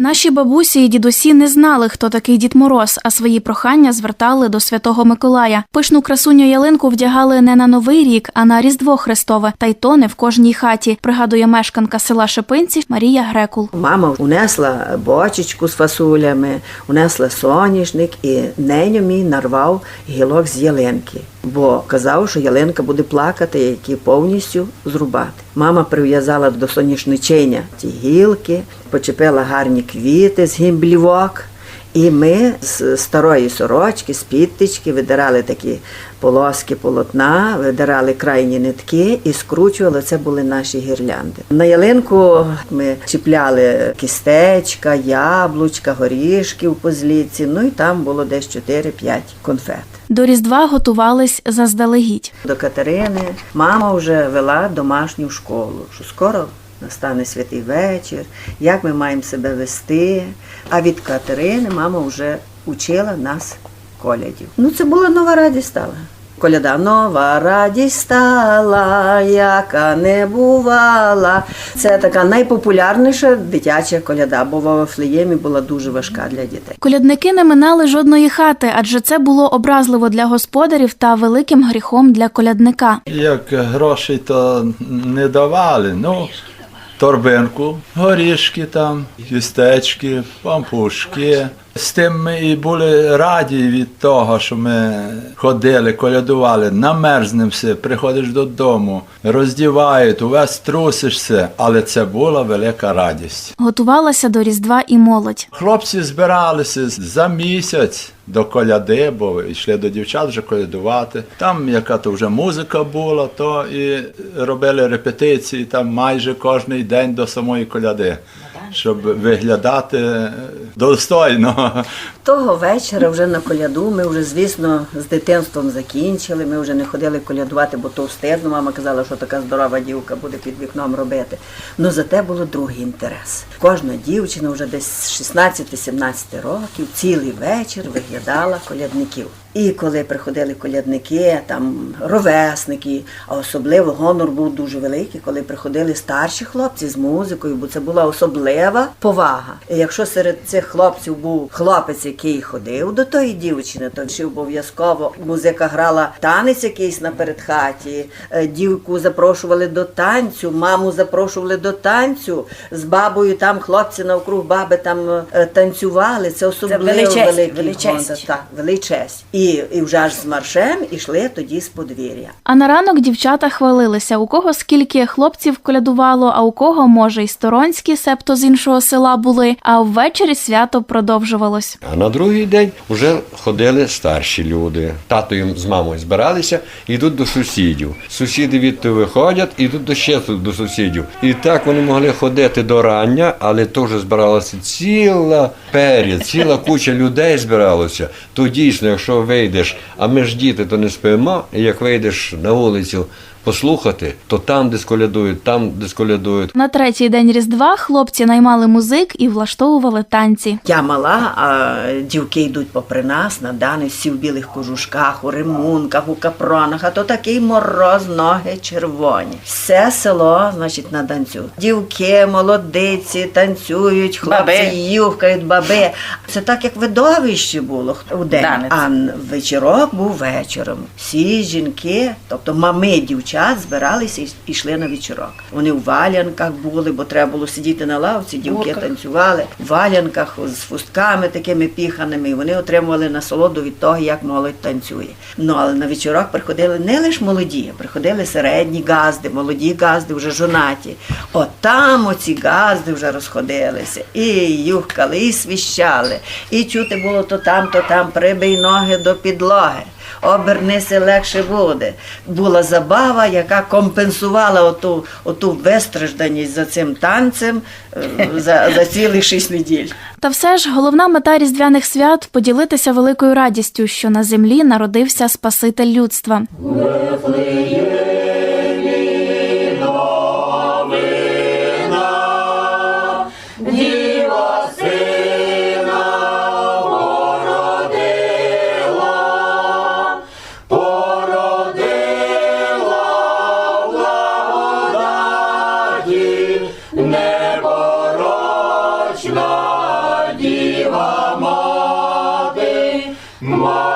Наші бабусі і дідусі не знали, хто такий Дід Мороз, а свої прохання звертали до святого Миколая. Пишну красуню ялинку вдягали не на новий рік, а на Різдво Христове, та й то не в кожній хаті. Пригадує мешканка села Шипинці Марія Грекул. Мама унесла бочечку з фасулями, унесла соняшник і неню мій нарвав гілок з ялинки, бо казав, що ялинка буде плакати, які повністю зрубати. Мама прив'язала до соняшничення ті гілки, почепила гарні квіти з гімблівок. І ми з старої сорочки, з підтички видирали такі полоски полотна, видирали крайні нитки і скручували. Це були наші гірлянди. На ялинку ми чіпляли кістечка, яблучка, горішки в позліці. Ну і там було десь 4-5 конфет. До Різдва готувались заздалегідь. До Катерини мама вже вела домашню школу, що скоро настане святий вечір, як ми маємо себе вести. А від Катерини мама вже учила нас колядів. Ну, це була нова радість стала. Коляда нова радість стала, яка не бувала. Це така найпопулярніша дитяча коляда, бо в Вафлеємі була дуже важка для дітей. Колядники не минали жодної хати, адже це було образливо для господарів та великим гріхом для колядника. Як грошей то не давали. Ну, торбинку, горішки там, кістечки, пампушки. З тим ми і були раді від того, що ми ходили, колядували, намерзнемося, приходиш додому, роздівають, увесь трусишся, але це була велика радість. Готувалася до Різдва і молодь. Хлопці збиралися за місяць до коляди, бо йшли до дівчат вже колядувати. Там яка то вже музика була, то і робили репетиції там майже кожен день до самої коляди, щоб виглядати достойно. Того вечора вже на коляду ми вже, звісно, з дитинством закінчили. Ми вже не ходили колядувати, бо то. Мама казала, що така здорова дівка буде під вікном робити. Ну зате було другий інтерес. Кожна дівчина вже десь з 16-17 років цілий вечір виглядала колядників. І коли приходили колядники, там ровесники, а особливо гонор був дуже великий, коли приходили старші хлопці з музикою, бо це була особлива повага. І якщо серед цих хлопців був хлопець, який ходив до тої дівчини, то ще обов'язково музика грала танець якийсь на передхаті, е, дівку запрошували до танцю, маму запрошували до танцю. З бабою там хлопці навкруг баби там е, танцювали. Це особливо величесть, великий величесть. гонор. Так, величесть. І, і вже аж з маршем ішли тоді з подвір'я. А на ранок дівчата хвалилися, у кого скільки хлопців колядувало, а у кого, може, й сторонські, себто з іншого села були, а ввечері свято продовжувалось. А на другий день вже ходили старші люди. Тато їм з мамою збиралися йдуть до сусідів. Сусіди відти виходять йдуть до ще до сусідів. І так вони могли ходити до рання, але теж збиралася ціла перед, ціла куча людей збиралося. То дійсно, якщо вийдеш, а ми ж діти, то не спимо, і як вийдеш на вулицю послухати, то там, де сколядують, там, де сколядують. На третій день Різдва хлопці наймали музик і влаштовували танці. Я мала, а дівки йдуть попри нас на дани всі в білих кожушках, у римунках, у капронах, а то такий мороз, ноги червоні. Все село, значить, на танцю. Дівки, молодиці, танцюють, хлопці Баби. юхкають, баби. Це так, як видовище було у день. Танець. А вечірок був вечором. Всі жінки, тобто мами дівчат, збиралися і йшли на вечірок. Вони у валянках були, бо треба було сидіти на лавці, дівки танцювали в валянках з фустками такими піханими. І вони отримували насолоду від того, як молодь танцює. Ну але на вечорок приходили не лише молоді, а приходили середні газди, молоді газди, вже жонаті. От там оці газди вже розходилися. І юхкали, і свіщали. І чути було то там, то там, прибий ноги до підлоги. Обернися легше буде. Була забава, яка компенсувала оту, оту вистражданість за цим танцем е, за, за цілих шість неділь. Та все ж головна мета різдвяних свят поділитися великою радістю, що на землі народився Спаситель людства. Мама